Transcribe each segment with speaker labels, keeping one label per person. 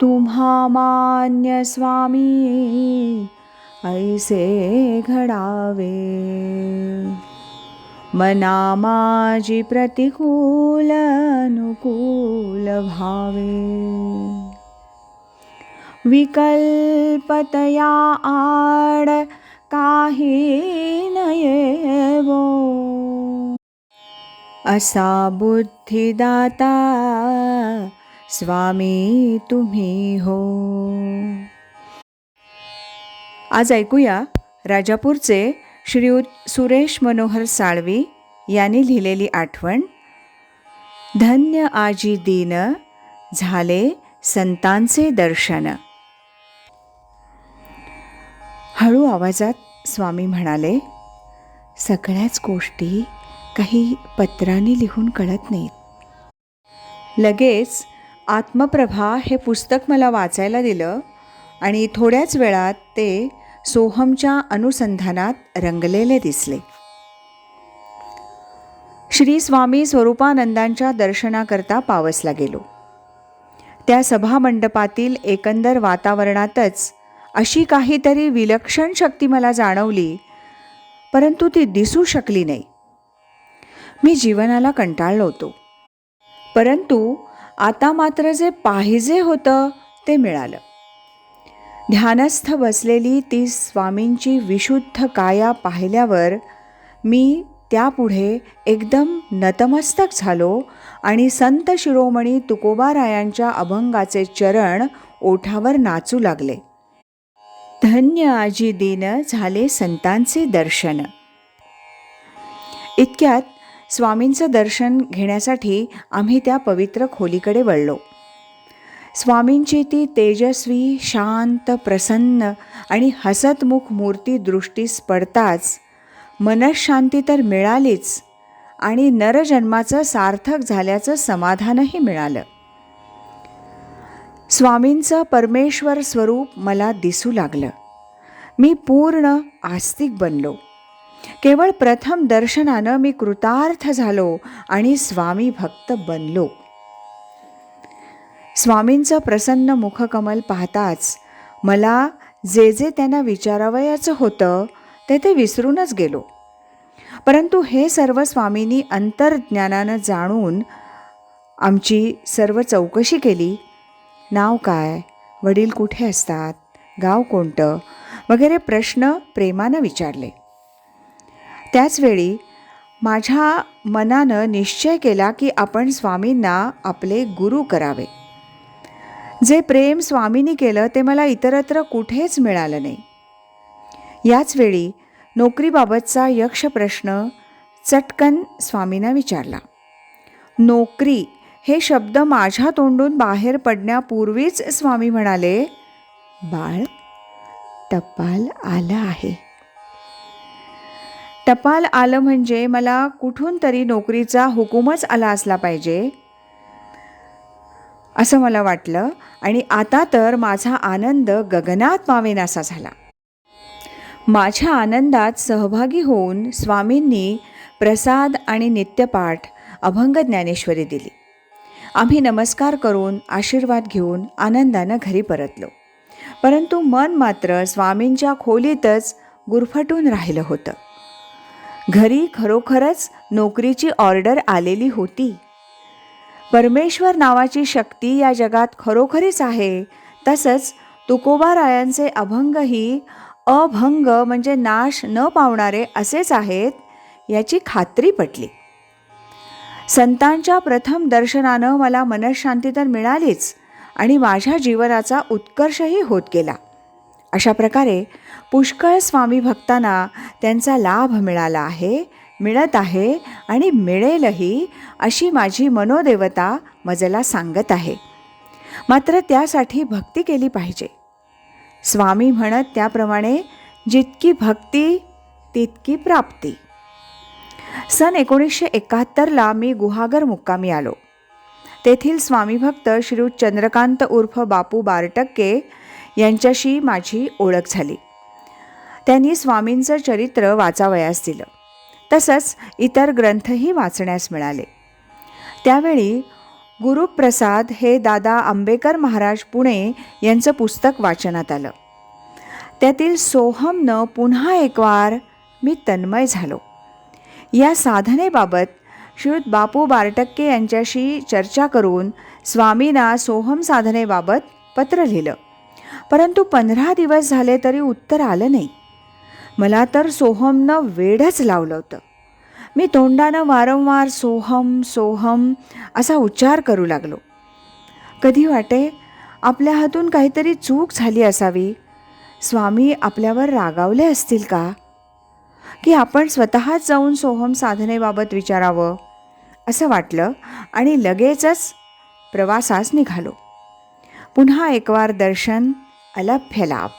Speaker 1: तुम्हा मान्य स्वामी ऐसे घडावे। मना माझी प्रतिकूल अनुकूल भावे विकल्पतया आड काही नयेवो असा बुद्धिदाता स्वामी तुम्ही हो. आज ऐकूया राजापूरचे श्रीयुत सुरेश मनोहर साळवी यांनी लिहिलेली आठवण धन्य आजी दीन झाले संतांचे दर्शन. हळू आवाजात स्वामी म्हणाले सगळ्याच गोष्टी काही पत्राने लिहून कळत नाहीत. लगेच आत्मप्रभा हे पुस्तक मला वाचायला दिलं आणि थोड्याच वेळात ते सोहमच्या अनुसंधानात रंगलेले दिसले. श्री स्वामी स्वरूपानंदांच्या दर्शनाकरता पावसला गेलो. त्या सभामंडपातील एकंदर वातावरणातच अशी काहीतरी विलक्षण शक्ती मला जाणवली परंतु ती दिसू शकली नाही. मी जीवनाला कंटाळलो होतो. परंतु आता मात्र जे पाहिजे होतं ते मिळालं. ध्यानस्थ बसलेली ती स्वामींची विशुद्ध काया पाहिल्यावर मी त्यापुढे एकदम नतमस्तक झालो आणि संत शिरोमणी तुकोबारायांच्या अभंगाचे चरण ओठावर नाचू लागले. धन्य आजी दिन झाले संतांचे दर्शन. इतक्यात स्वामींचं दर्शन घेण्यासाठी आम्ही त्या पवित्र खोलीकडे वळलो. स्वामींची ती तेजस्वी शांत प्रसन्न आणि हसतमुख मूर्ती दृष्टीस पडताच मनशांती तर मिळालीच आणि नरजन्माचं सार्थक झाल्याचं समाधानही मिळालं. स्वामींचं परमेश्वर स्वरूप मला दिसू लागलं. मी पूर्ण आस्तिक बनलो. केवळ प्रथम दर्शनानं मी कृतार्थ झालो आणि स्वामी भक्त बनलो. स्वामींचं प्रसन्न मुखकमल पाहताच मला जे जे त्यांना विचारावयाचं होतं ते ते विसरूनच गेलो. परंतु हे सर्व स्वामींनी अंतर्ज्ञानानं जाणून आमची सर्व चौकशी केली. नाव काय? वडील कुठे असतात? गाव कोणतं? वगैरे प्रश्न प्रेमानं विचारले. त्याचवेळी माझ्या मनानं निश्चय केला की आपण स्वामींना आपले गुरु करावे. जे प्रेम स्वामींनी केलं ते मला इतरत्र कुठेच मिळालं नाही. याचवेळी नोकरीबाबतचा यक्ष प्रश्न चटकन स्वामींना विचारला. नोकरी हे शब्द माझ्या तोंडून बाहेर पडण्यापूर्वीच स्वामी म्हणाले बाळ टपाल आलं आहे. टपाल आलं म्हणजे मला कुठून तरी नोकरीचा हुकूमच आला असला पाहिजे. असं मला वाटलं आणि आता तर माझा आनंद गगनात मावेनासा झाला. माझ्या आनंदात सहभागी होऊन स्वामींनी प्रसाद आणि नित्यपाठ अभंग ज्ञानेश्वरी दिली. आम्ही नमस्कार करून आशीर्वाद घेऊन आनंदानं घरी परतलो. परंतु मन मात्र स्वामींच्या खोलीतच गुरफटून राहिलं होतं. घरी खरोखरच नोकरीची ऑर्डर आलेली होती. परमेश्वर नावाची शक्ती या जगात खरोखरीच आहे. तसंच तुकोबारायांचे अभंगही अभंग म्हणजे नाश न पावणारे असेच आहेत याची खात्री पटली. संतांच्या प्रथम दर्शनानं मला मनशांती तर मिळालीच आणि माझ्या जीवनाचा उत्कर्षही होत गेला. अशा प्रकारे पुष्कळ स्वामी भक्तांना त्यांचा लाभ मिळाला आहे मिळत आहे आणि मिळेलही अशी माझी मनोदेवता मजला सांगत आहे. मात्र त्यासाठी भक्ती केली पाहिजे. स्वामी म्हणत त्याप्रमाणे जितकी भक्ती तितकी प्राप्ती. सन एकोणीसशे एकाहत्तरला मी गुहागर मुक्कामी आलो. तेथील स्वामीभक्त श्री चंद्रकांत उर्फ बापू बारटक्के यांच्याशी माझी ओळख झाली. त्यांनी स्वामींचं चरित्र वाचावयास दिलं. तसंच इतर ग्रंथही वाचण्यास मिळाले. त्यावेळी गुरुप्रसाद हे दादा आंबेकर महाराज पुणे यांचं पुस्तक वाचनात आलं. त्यातील सोहमनं पुन्हा एक वार मी तन्मय झालो. या साधनेबाबत श्रीयुत बापू बारटक्के यांच्याशी चर्चा करून स्वामींना सोहम साधनेबाबत पत्र लिहिलं. परंतु पंधरा दिवस झाले तरी उत्तर आलं नाही. मला तर सोहमनं वेडच लावलं होतं. मी तोंडानं वारंवार सोहम सोहम असा उच्चार करू लागलो. कधी वाटे आपल्या हातून काहीतरी चूक झाली असावी. स्वामी आपल्यावर रागावले असतील का? की आपण स्वतःच जाऊन सोहम साधनेबाबत विचारावं? असं वाटलं आणि लगेचच प्रवासास निघालो. पुन्हा एकवार दर्शन अलभ्य लाभ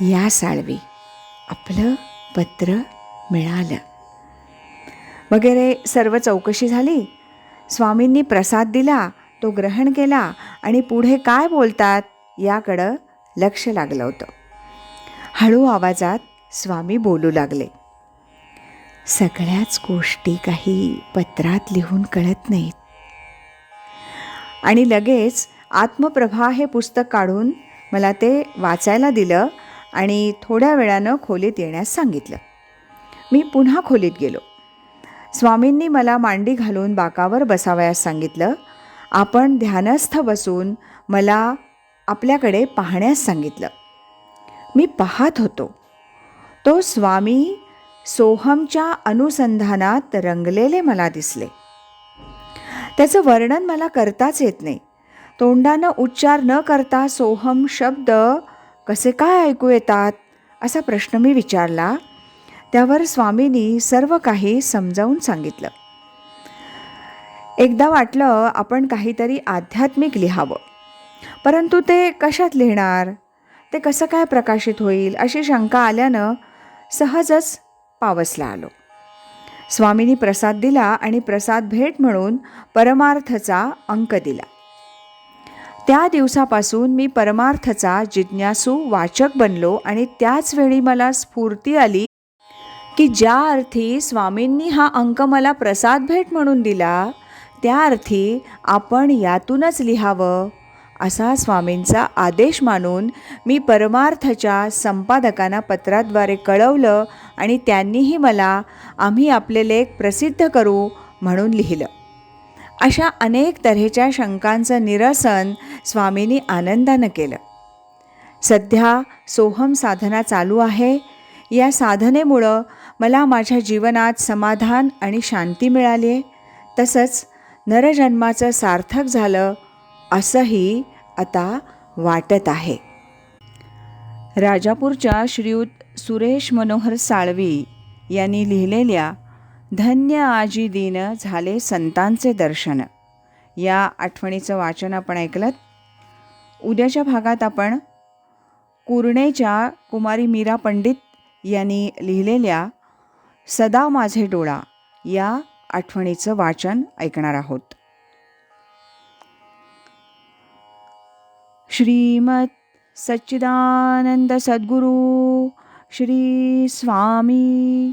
Speaker 1: या साळवी आपलं पत्र मिळालं. वगैरे सर्व चौकशी झाली. स्वामींनी प्रसाद दिला तो ग्रहण केला आणि पुढे काय बोलतात याकडं लक्ष लागलं होतं. हळू आवाजात स्वामी बोलू लागले. सगळ्याच गोष्टी काही पत्रात लिहून कळत नाहीत. आणि लगेच आत्मप्रभा हे पुस्तक काढून मला ते वाचायला दिलं आणि थोड्या वेळानं खोलीत येण्यास सांगितलं. मी पुन्हा खोलीत गेलो. स्वामींनी मला मांडी घालून बाकावर बसावयास सांगितलं. आपण ध्यानस्थ बसून मला आपल्याकडे पाहण्यास सांगितलं. मी पाहत होतो. तो स्वामी सोहमच्या अनुसंधानात रंगलेले मला दिसले. त्याचं वर्णन मला करताच येत नाही. तोंडानं उच्चार न करता सोहम शब्द कसे काय ऐकू येतात असा प्रश्न मी विचारला. त्यावर स्वामींनी सर्व काही समजावून सांगितलं. एकदा वाटलं आपण काहीतरी आध्यात्मिक लिहावं. परंतु ते कशात लिहिणार? ते कसं काय प्रकाशित होईल? अशी शंका आल्यानं सहजच पावसला आलो. स्वामींनी प्रसाद दिला आणि प्रसाद भेट म्हणून परमार्थचा अंक दिला. त्या दिवसापासून मी परमार्थचा जिज्ञासू वाचक बनलो आणि त्याच वेळी मला स्फूर्ती आली की ज्या अर्थी स्वामींनी हा अंक मला प्रसाद भेट म्हणून दिला त्या अर्थी आपण यातूनच लिहावं असा स्वामींचा आदेश मानून मी परमार्थच्या संपादकांना पत्राद्वारे कळवलं आणि त्यांनीही मला आम्ही आपले लेख प्रसिद्ध करू म्हणून लिहिलं. अशा अनेक तऱ्हेच्या शंकांचं निरसन स्वामींनी आनंदानं केलं. सध्या सोहम साधना चालू आहे. या साधनेमुळं मला माझ्या जीवनात समाधान आणि शांती मिळाली आहे तसंच नरजन्माचं सार्थक झालं असंही आता वाटत आहे. राजापूरच्या श्रीयुत सुरेश मनोहर साळवी यांनी लिहिलेल्या धन्य आजी दिन झाले संतांचे दर्शन. या आठवणीचं वाचन आपण ऐकलं उद्याच्या भागात आपण कुरणेच्या कुमारी मीरा पंडित यांनी लिहिलेल्या सदा माझे डोळा या आठवणीचं वाचन ऐकणार आहोत. श्रीमत सच्चिदानंद सद्गुरू श्री स्वामी